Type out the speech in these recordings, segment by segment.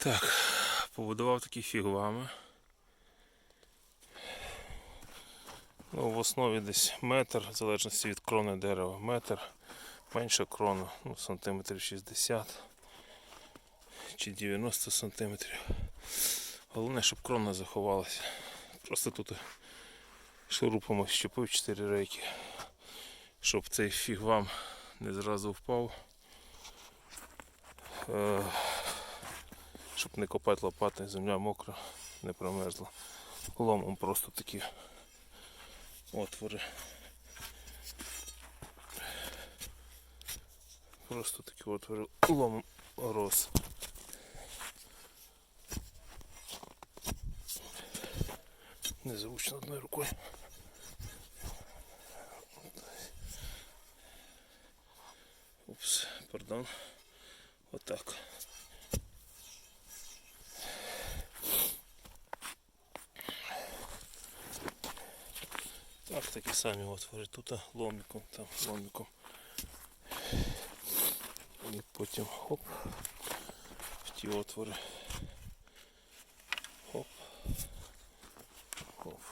Так, побудував такі фігвами. Ну, в основі десь метр, в залежності від крони дерева, метр, менше крона, ну, сантиметрів 60 чи 90 сантиметрів. Головне, щоб крона заховалася. Просто тут шурупом щепив 4 рейки, щоб цей фіг вам не зразу впав. Щоб не копати лопати, земля мокра, не промерзла. Ломом просто такі отвори. Просто такі отвори ломом роз. Незвучно одною рукою. Упс, пардон. Отак. Так, такі самі отвори. Тут а, ломиком, там ломиком. І потім хоп. В ті отвори. Хоп. Хоп.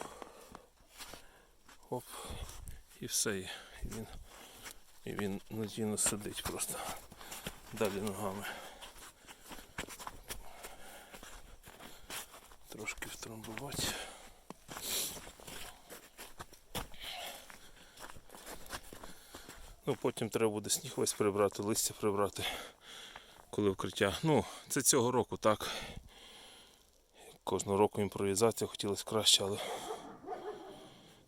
Хоп. І все. І він, і він надійно сидить просто. Далі ногами. Трошки втрамбувати. Ну, потім треба буде сніг весь прибрати, листя прибрати, коли вкриття. Ну, це цього року, так. Кожного року імпровізація хотілося краще, але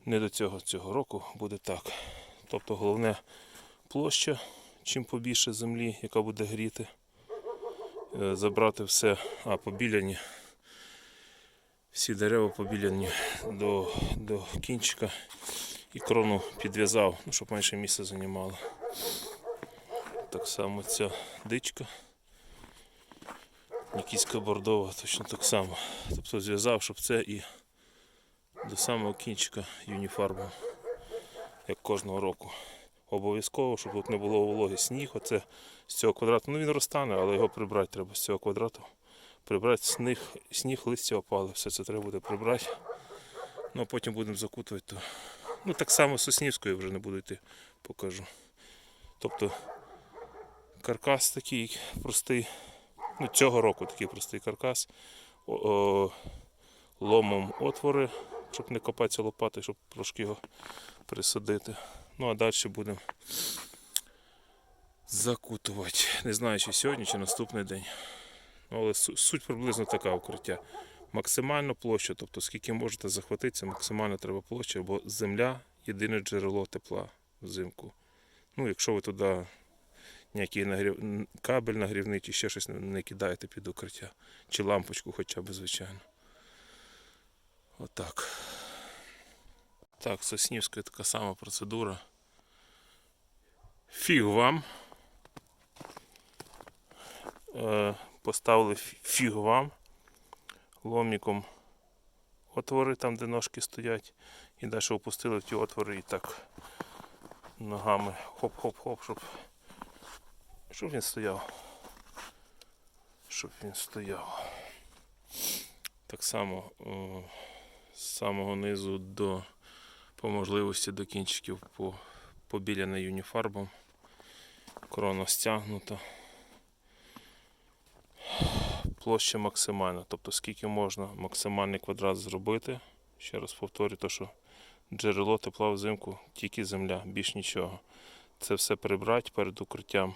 не до цього цього року буде так. Тобто головне площа, чим побільше землі, яка буде гріти. Е, Забрати все, а побіляні. Всі дерева побіляні до, до кінчика і крону підв'язав, ну, щоб менше місця займало. Так само ця дичка. Нікіська бордова, точно так само. Тобто зв'язав, щоб це і до самого кінчика юніфарбом, як кожного року. Обов'язково, щоб тут не було вологи сніг, оце з цього квадрату. Ну він розтане, але його прибрати треба з цього квадрату. Прибрати сніг, сніг листя опали, все це треба буде прибрати. Ну а потім будемо закутувати. То Ну, так само Соснівською вже не буду йти, покажу. Тобто каркас такий простий. Ну, цього року такий простий каркас. О, о, ломом отвори, щоб не копатися лопати, щоб трошки його присадити. Ну а далі будемо закутувати. Не знаю, чи сьогодні, чи наступний день. Ну, але суть приблизно така укриття. Максимальну площу, тобто скільки можете захватитися, максимально треба площа, бо земля єдине джерело тепла взимку. Ну, якщо ви туди ніякий нагрів... кабель нагрівний чи ще щось не- кидаєте під укриття. Чи лампочку хоча б, звичайно. Отак. Так, Соснівська така сама процедура. Фіг вам. Е, поставили фі- фіг вам ломіком отвори там, де ножки стоять, і далі опустили в ті отвори і так ногами хоп-хоп-хоп, щоб, щоб він стояв. Щоб він стояв. Так само о, з самого низу до по можливості до кінчиків по, побіляна юніфарбом. Крона стягнута площа максимальна, тобто скільки можна максимальний квадрат зробити. Ще раз повторю, то, що джерело тепла взимку тільки земля, більш нічого. Це все прибрати перед укриттям.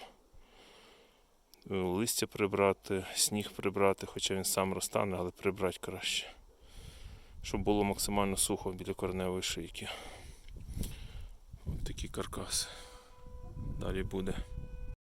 Е, Листя прибрати, сніг прибрати, хоча він сам розтане, але прибрати краще. Щоб було максимально сухо біля кореневої шийки. Ось такий каркас. Далі буде.